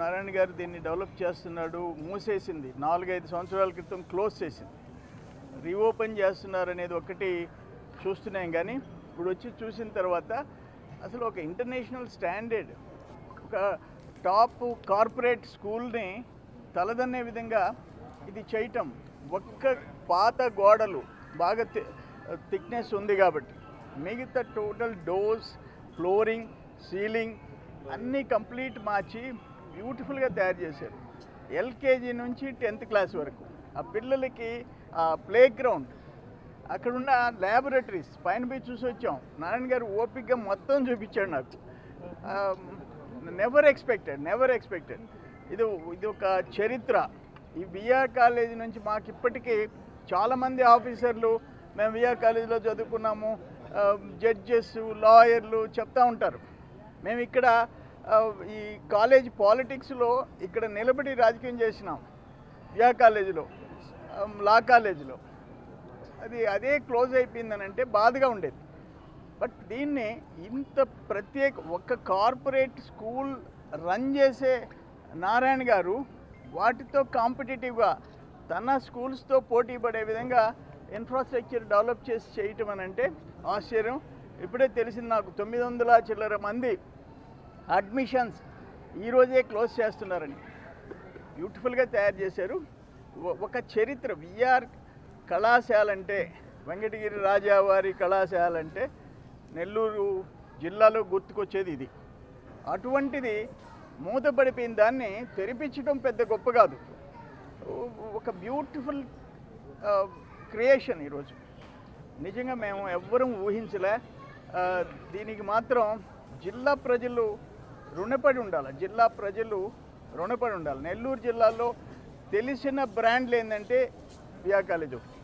నారాయణ గారు దీన్ని డెవలప్ చేస్తున్నాడు మూసేసింది. నాలుగైదు సంవత్సరాల క్రితం క్లోజ్ చేసింది. రీఓపెన్ చేస్తున్నారు అనేది ఒకటి చూస్తున్నాం కానీ ఇప్పుడు వచ్చి చూసిన తర్వాత అసలు ఒక ఇంటర్నేషనల్ స్టాండర్డ్ ఒక టాప్ కార్పొరేట్ స్కూల్ని తలదన్నే విధంగా ఇది చేయటం ఒక్క పాత గోడలు బాగా థిక్నెస్ ఉంది కాబట్టి. మిగతా టోటల్ డోర్స్ ఫ్లోరింగ్ సీలింగ్ అన్నీ కంప్లీట్ మార్చి బ్యూటిఫుల్గా తయారు చేశారు. ఎల్కేజీ నుంచి టెన్త్ క్లాస్ వరకు. ఆ పిల్లలకి ఆ ప్లే గ్రౌండ్ అక్కడున్న ల్యాబొరేటరీస్ పైన పోయి చూసి వచ్చాం. నారాయణ గారు ఓపిక్గా మొత్తం చూపించాడు నాకు. నెవర్ ఎక్స్పెక్టెడ్ నెవర్ ఎక్స్పెక్టెడ్ ఇది ఇది ఒక చరిత్ర. ఈ బిఆర్ కాలేజీ నుంచి మాకు ఇప్పటికీ చాలామంది ఆఫీసర్లు మేము బిఆర్ కాలేజీలో చదువుకున్నాము. జడ్జెస్ లాయర్లు చెప్తా ఉంటారు. మేము ఇక్కడ ఈ కాలేజ్ పాలిటిక్స్లో ఇక్కడ నిలబడి రాజకీయం చేసినాం. యా కాలేజీలో లా కాలేజీలో. అది అదే క్లోజ్ అయిపోయిందని అంటే బాధగా ఉండేది. బట్ దీన్ని ఇంత ప్రత్యేక ఒక కార్పొరేట్ స్కూల్ రన్ చేసే నారాయణ గారు వాటితో కాంపిటేటివ్గా తన స్కూల్స్తో పోటీ పడే విధంగా ఇన్ఫ్రాస్ట్రక్చర్ డెవలప్ చేసి చేయటం అని అంటే ఆశ్చర్యం. ఇప్పుడే తెలిసింది నాకు తొమ్మిది వందల చిల్లర మంది అడ్మిషన్స్ ఈరోజే క్లోజ్ చేస్తున్నారని. బ్యూటిఫుల్గా తయారు చేశారు. ఒక చరిత్ర విఆర్ కళాశాల అంటే వెంకటగిరి రాజావారి కళాశాల అంటే నెల్లూరు జిల్లాలో గుర్తుకొచ్చేది ఇది. అటువంటిది మూతపడిపోయిన దాన్ని తెరిపించడం పెద్ద గొప్ప కాదు. ఒక బ్యూటిఫుల్ క్రియేషన్ ఈరోజు నిజంగా మేము ఎవ్వరం ఊహించలే. దీనికి మాత్రం జిల్లా ప్రజలు రుణపడి ఉండాలి. జిల్లా ప్రజలు రుణపడి ఉండాలి. నెల్లూరు జిల్లాలో తెలిసిన బ్రాండ్లు ఏంటంటే బిఆర్ కాలేజ్ ఒకటి.